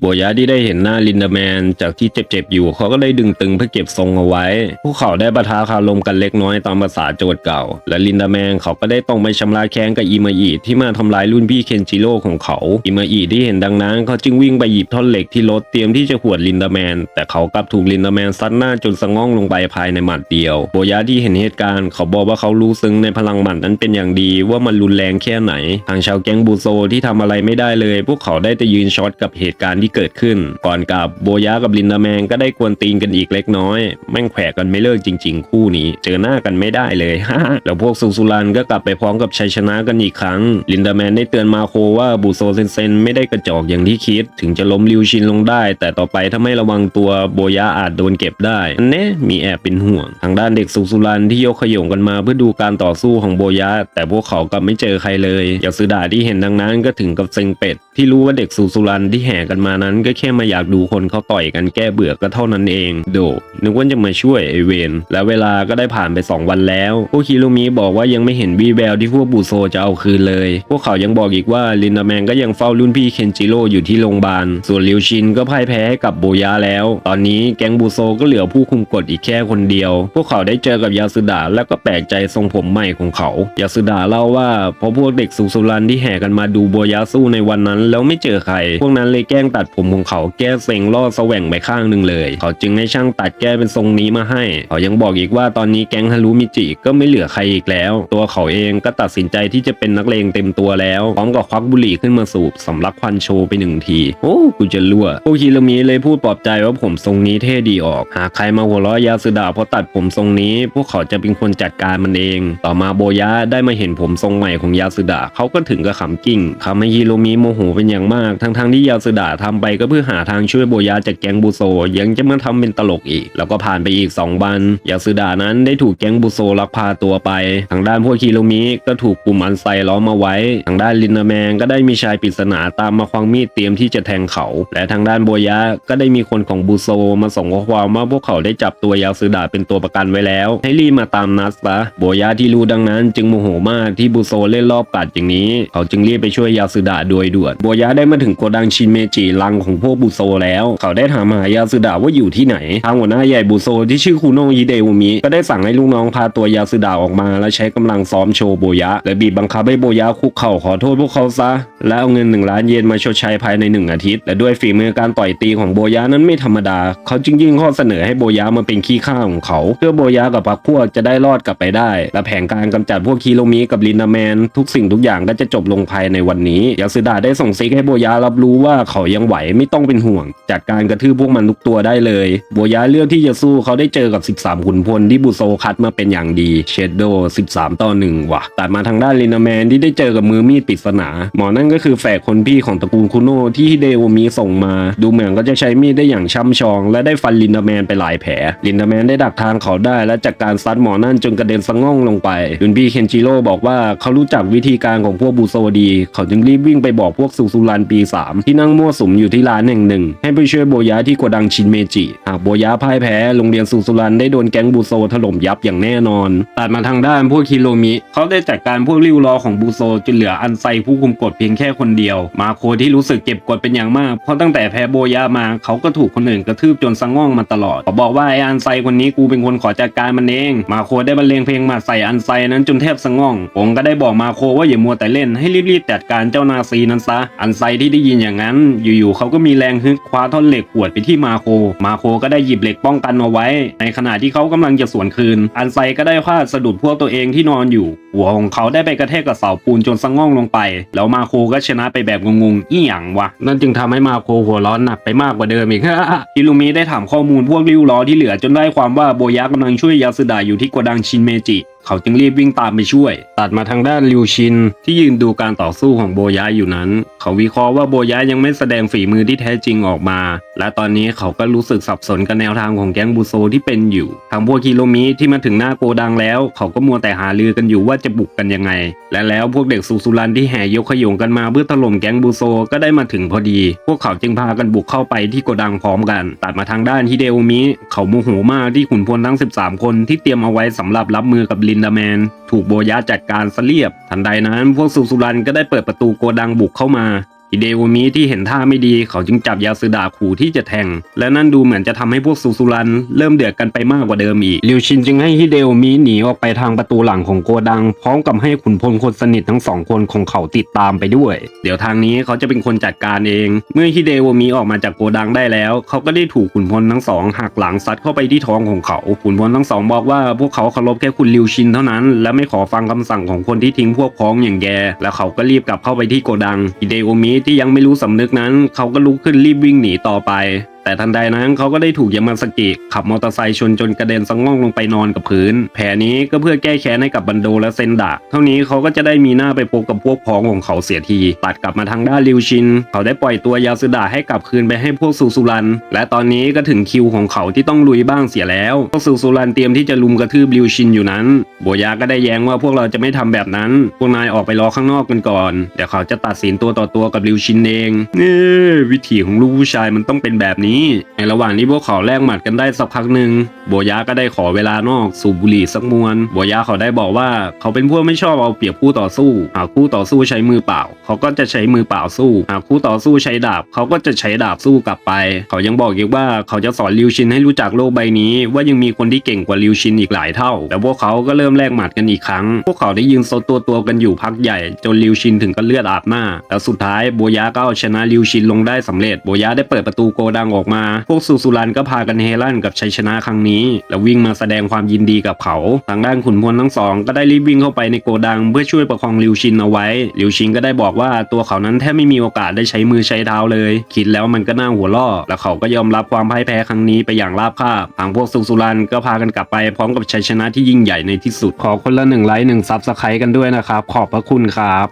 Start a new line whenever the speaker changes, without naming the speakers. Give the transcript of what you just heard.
โบยะที่ได้เห็นหน้าลินดาแมนจากที่เจ็บๆอยู่เขาก็ได้ดึงตึงเพื่อเก็บทรงเอาไว้ พวกเขาได้ปะทะคารมกันเล็กน้อยตามภาษาโจทย์เก่า และลินดาแมนเขาก็ได้ต้องไปชำระแค้นกับอิมาอิที่มาทำลายรุ่นพี่เคนจิโร่ของเขาอิมาอิที่เห็นดังนั้นเขาจึงวิ่งไปหยิบท่อนเหล็กที่รถเตรียมที่จะหวดลินดาแมน แต่เขากลับถูกลินดาแมนซัดหน้าจนสะง่องลงไปภายในหมัดเดียวโบยะที่เห็นเหตุการณ์เขาบอกว่าเขารู้ซึ้งในพลังหมัดนั้นเป็นอย่างดีว่ามันรุนแรงแค่ไหน ทางชาวแก๊งบูโซที่ทำอะไรไม่ได้เลย พวกเขาได้แต่ยืนช็อตกับเหตุการณ์ที่เกิดขึ้น ก่อนกับโบยะกับลินดาแมนก็ได้กวนตีนกันอีกเล็กน้อย แม่งแขวกันไม่เลิกจริง ๆ คู่นี้ เจอหน้ากันไม่ได้เลยฮ่าแล้วพวกซูซูรันก็กลับไปพร้อมกับชัยชนะกันอีกครั้ง ลินดาแมนได้เตือนมาโคว่าบูโซเซนเซนไม่ได้กระจอกอย่างที่คิด ถึงจะล้มลิวชินลงได้ แต่ต่อไปถ้าไม่ระวังตัวโบยะอาจโดนเก็บได้อันเนี้มีแอบเป็นห่วง ทางด้านเด็กซูซูรันที่ยกขยงกันมาเพื่อดูการต่อสู้ของโบยะแต่พวกเขากลับไม่เจอใครเลย อยาซึดาที่เห็นดังนั้นก็ถึงกับเซ็งเป็ดที่รู้ว่าเด็กซูซูรันที่แห่กันมานั้นก็แค่มาอยากดูคนเขาต่อยกันแก้เบื่อก็เท่านั้นเอง โดนึกว่าจะมาช่วยไอเวนและเวลาก็ได้ผ่านไป 2 วันแล้วพวกคิรุมิบอกว่ายังไม่เห็นวีแววที่พวกบูโซจะเอาคืนเลย พวกเขายังบอกอีกว่าลินดาแมนก็ยังเฝ้ารุ่นพี่เคนจิโร่อยู่ที่โรงพยาบาลส่วนริวชินก็พ่ายแพ้ให้กับโบยะแล้ว ตอนนี้แก๊งบูโซก็เหลือผู้คุมกฎอีกแค่คนเดียว พวกเขาได้เจอกับยาสุดาแล้วก็แปลกใจทรงผมใหม่ของเขา ยาสุดาเล่าว่าเพราะพวกเด็กสุสุรันที่แห่กันมาดูโบยะสู้ในวันนั้น แล้วไม่เจอใคร พวกนั้นเลยแกล้งตัดผมของเขาแก้เซ็งล่อแสว่งไปข้างหนึ่งเลย เขาจึงให้ช่างตัดแก้เป็นทรงนี้มาให้ เขายังบอกอีกว่าตอนนี้แก๊งฮารุมิจิก็ไม่เหลือใครอีกแล้ว ตัวเขาเองก็ตัดสินใจที่จะเป็นนักเลงเต็มตัวแล้วพร้อมกับควักบุหรี่ขึ้นมาสูบสำลักควันโชว์ไปหนึ่งที โอ้กูจะรั่วพวกฮิโรมิเลยพูดปลอบใจว่าผมทรงนี้เท่ดีออก หากใครมาหัวเราะยาสุดาเพราะตัดผมทรงนี้ พวกเขาจะเป็นคนจัดการมันเอง ต่อมาโบยะได้มาเห็นผมทรงใหม่ของยาสุดาเขาก็ถึงกับขำกิ้งทำให้ฮิโรมิโมโหเป็นอย่างมาก ทั้งๆที่ยาสุดาทำไปก็เพื่อหาทางช่วยโบยะจากแก๊งบุโซ ยังจะมาทำเป็นตลกอีก แล้วก็ผ่านไปอีก 2 วัน ยาสุดานั้นได้ถูกแก๊งบุโซลักพาตัวไป ทางด้านพวกฮิโรมิก็ถูกกลุ่มอันไซล้อมมาไว้ ทางด้านลินนาแมงก็ได้มีชายปริศนาตามมาควางมีดเตรียมที่จะแทงเขา และทางด้านโบยะก็ได้มีคนของบุโซมาส่งข้อความว่าพวกเขาได้จับตัวยาสุดาเป็นตัวประกันไว้แล้ว ให้รีบมาตามนัดซะโบยะที่รู้ดังนั้น จึงโมโหมากที่บุโซเล่นรอบกัดอย่างนี้ เขาจึงรีบไปช่วยยาสุดาโดยด่วนโบยะได้มาถึงโกดังชินเมจิลังของพวกบุโซแล้ว เขาได้ถามหายาสุดาว่าอยู่ที่ไหน ทางหัวหน้าใหญ่บุโซที่ชื่อคุโนะฮิเดอุมิ ก็ได้สั่งให้ลูกน้องพาตัวยาสุดาออกมา และใช้กำลังซ้อมโชว์โบยะ และบีบบังคับให้โบยะคุกเข่าขอโทษพวกเขาซะ และเอาเงินหนึ่งล้านเยนมาชดใช้ภายในหนึ่งอาทิตย์ และด้วยฝีมือการต่อยตีของโบยะนั้นไม่ธรรมดา เขาจึงยื่นข้อเสนอให้โบยะมาเป็นขี้ข้าของเขา เพื่อโบยะกับพรรคพวกจะได้รอดกลับไปได้ และแผนการกำจัดพวกคิโรมิกับลินาแมน ทุกสิ่งทุกอย่างก็จะจบลงภายในวันนี้ยาสุดาได้ส่งซิกให้โบยะรับรู้ว่าเขายังไหวไม่ต้องเป็นห่วงจัดการกระทืบพวกมันทุกตัวได้เลยโบยะเลือกที่จะสู้เขาได้เจอกับ 13 ขุนพลที่บุโซคัดมาเป็นอย่างดีเชดโด 13 ต่อ 1 ว่ะแตัดมาทางด้านลินาแมนที่ได้เจอกับมือมีดปริศนา หมอนั่นก็คือแฝดคนพี่ของตระกูลคุโนที่ฮิเดโอมิส่งมา ดูเหมือนก็จะใช้มีดได้อย่างช่ำชอง และได้ฟันลินดาแมนไปหลายแผลลินดาแมนได้ดักทางเขาได้ และจัดการซัดหมอนั่นจนกระเด็นสะง่องลงไปรุ่นพี่เคนจิโร่บอกว่าเขารู้จักวิธีการของพวกบูโซดี เขาจึงรีบวิ่งไปบอกพวกซูซูรันปี 3 ที่นั่งมั่วสุมอยู่ที่ร้านแห่งหนึ่ง ให้ไปช่วยโบยะที่โกดังชินเมจิหากโบยะพ่ายแพ้โรงเรียนซูซูรันได้โดนแก๊งบูโซถล่มยับอย่างแน่นอนตัดมาทางด้านพวกคิโรมิ เขาได้จัดการพวกริ้วล้อของบูโซจนเหลืออันไซผู้คุมกฎเพียงแค่คนเดียว มาโคที่รู้สึกเก็บกดเป็นอย่างมาก เพราะตั้งแต่แพ้โบยะมาเขาก็ถูกคนอื่นกระทืบจนสะง่องมาตลอดเขาบอกว่าไออันไซคนนี้กูเป็นคนขอจัดการมันเอง มาโคได้บรรเลงเพลงมาใส่อันไซนั้นจนแทบสะง่องผมก็ได้บอกมาโคว่าอย่ามัวแต่เล่นให้รีบๆจัดการเจ้านาซีนั้นซะ อันไซที่ได้ยินอย่างนั้นอยู่ๆเขาก็มีแรงฮึดคว้าท่อนเหล็กขวดไปที่มาโค มาโคก็ได้หยิบเหล็กป้องกันเอาไว้ ในขณะที่เขากำลังจะสวนคืน อันไซก็ได้พลาดสะดุดพวกตัวเองที่นอนอยู่ หัวของเขาได้ไปกระแทกกับเสาปูนจนสะง่องลงไป แล้วมาโคก็ชนะไปแบบงงๆ อี้หยังวะ นั่นจึงทำให้มาโคหัวร้อนหนักไปมากกว่าเดิมอีกฮิรุมิได้ถามข้อมูลพวกริ้วล้อที่เหลือจนได้ความว่าโบยะกำลังช่วยยาสึดะอยู่ที่โกดังชินเมจิ เขาจึงรีบวิ่งตามไปช่วย ตัดมาทางด้านริวชิน ที่ยืนดูการต่อสู้ของโบยะอยู่นั้น เขาวิเคราะห์ว่าโบยะยังไม่แสดงฝีมือที่แท้จริงออกมา และตอนนี้เขาก็รู้สึกสับสนกับแนวทางของแก๊งบูโซที่เป็นอยู่ทางพวกคิโรมิที่มาถึงหน้าโกดังแล้ว เขาก็มัวแต่หาลือกันอยู่ว่าจะบุกกันยังไง และแล้วพวกเด็กซูซูรันที่แห่ยกขยงกันมาเพื่อถล่มแก๊งบูโซก็ได้มาถึงพอดี พวกเขาจึงพากันบุกเข้าไปที่โกดังพร้อมกัน ตัดมาทางด้านฮิเดโอมิ เขาโมโหมากที่ขุนพลทั้ง 13 คนที่เตรียมเอาไว้สำหรับรับมือกับลินดาแมน ถูกโบยะจัดการเสเลียบ ทันใดนั้นพวกสุสุรันก็ได้เปิดประตูโกดังบุกเข้ามา ฮิเดโอมิที่เห็นท่าไม่ดีเขาจึงจับยาสึดะขู่ที่จะแทง และนั่นดูเหมือนจะทำให้พวกซูซูรัน เริ่มเดือดกันไปมากกว่าเดิมอีกริวชินจึงให้ฮิเดโอมิหนีออกไปทางประตูหลังของโกดัง พร้อมกับให้ขุนพลคนสนิททั้งสองคนของเขาติดตามไปด้วย เดี๋ยวทางนี้เขาจะเป็นคนจัดการเอง เมื่อฮิเดโอมิออกมาจากโกดังได้แล้ว เขาก็ได้ถูกขุนพลทั้งสองหักหลังซัดเข้าไปที่ท้องของเขาขุนพลทั้งสองบอกว่าพวกเขาเคารพแค่คุณริวชินเท่านั้น และไม่ขอฟังคำสั่งของคนที่ทิ้งพวกพ้องอย่างแกแล้วเขาก็รีบกลับเข้าไปที่โกดังฮิเดโอมิที่ยังไม่รู้สำนึกนั้น เขาก็ลุกขึ้นรีบวิ่งหนีต่อไป แต่ทันใดนั้นเขาก็ได้ถูกยามาสกิขับมอเตอร์ไซค์ชนจนกระเด็นสะง่องลงไปนอนกับพื้น แผลนี้ก็เพื่อแก้แค้นให้กับบันโดและเซนดะเท่านี้เขาก็จะได้มีหน้าไปพบกับพวกพ้องของเขาเสียทีตัดกลับมาทางด้านริวชิน เขาได้ปล่อยตัวยาสึดะให้กลับคืนไปให้พวกซูซูรัน และตอนนี้ก็ถึงคิวของเขาที่ต้องลุยบ้างเสียแล้วพวกซูซูรันเตรียมที่จะลุมกระทืบริวชินอยู่นั้นโบยาก็ได้แย้งว่าพวกเราจะไม่ทำแบบนั้น พวกนายออกไปรอข้างนอกกันก่อนเดี๋ยวเขาจะตัดสินตัวต่อตัวกับริวชินเองนี่วิถีของลูกผู้ชายมันต้องเป็นแบบนี้ในระหว่างที่พวกเขาแลกหมัดกันได้สักพักหนึ่งโบยาก็ได้ขอเวลานอกสูบบุหรี่สักมวนโบยาเขาได้บอกว่าเขาเป็นพวกไม่ชอบเอาเปรียบคู่ต่อสู้ หากคู่ต่อสู้ใช้มือเปล่า เขาก็จะใช้มือเปล่าสู้ หากคู่ต่อสู้ใช้ดาบ เขาก็จะใช้ดาบสู้กลับไป เขายังบอกอีกว่าเขาจะสอนริวชินให้รู้จักโลกใบนี้ ว่ายังมีคนที่เก่งกว่าริวชินอีกหลายเท่า แต่พวกเขาก็เริ่มแลกหมัดกันอีกครั้ง พวกเขาได้ยืนโซตัวตัวกันอยู่พักใหญ่จนริวชินถึงกับเลือดอาบหน้าแล้วสุดท้ายโบยาก็เอาชนะริวชินลงได้สำเร็จโบยาได้เปิดประตูโกดังออกมา พวกซูซูรันก็พากันเฮลั่นกับชัยชนะครั้งนี้ แล้ววิ่งมาแสดงความยินดีกับเขา ทางด้านขุนพลทั้งสองก็ได้รีบวิ่งเข้าไปในโกดัง เพื่อช่วยประคองริวชินเอาไว้ริวชินก็ได้บอกว่าตัวเขานั้นแทบไม่มีโอกาสได้ใช้มือใช้เท้าเลย คิดแล้วมันก็น่าหัวล่อ แล้วเขาก็ยอมรับความพ่ายแพ้ครั้งนี้ไปอย่างราบคาบทางพวกซูซูรันก็พากันกลับไปพร้อมกับชัยชนะที่ยิ่งใหญ่ในที่สุดขอคนละหนึ่งไลค์หนึ่งซับสไครต์กันด้วยนะครับขอบพระคุณครับ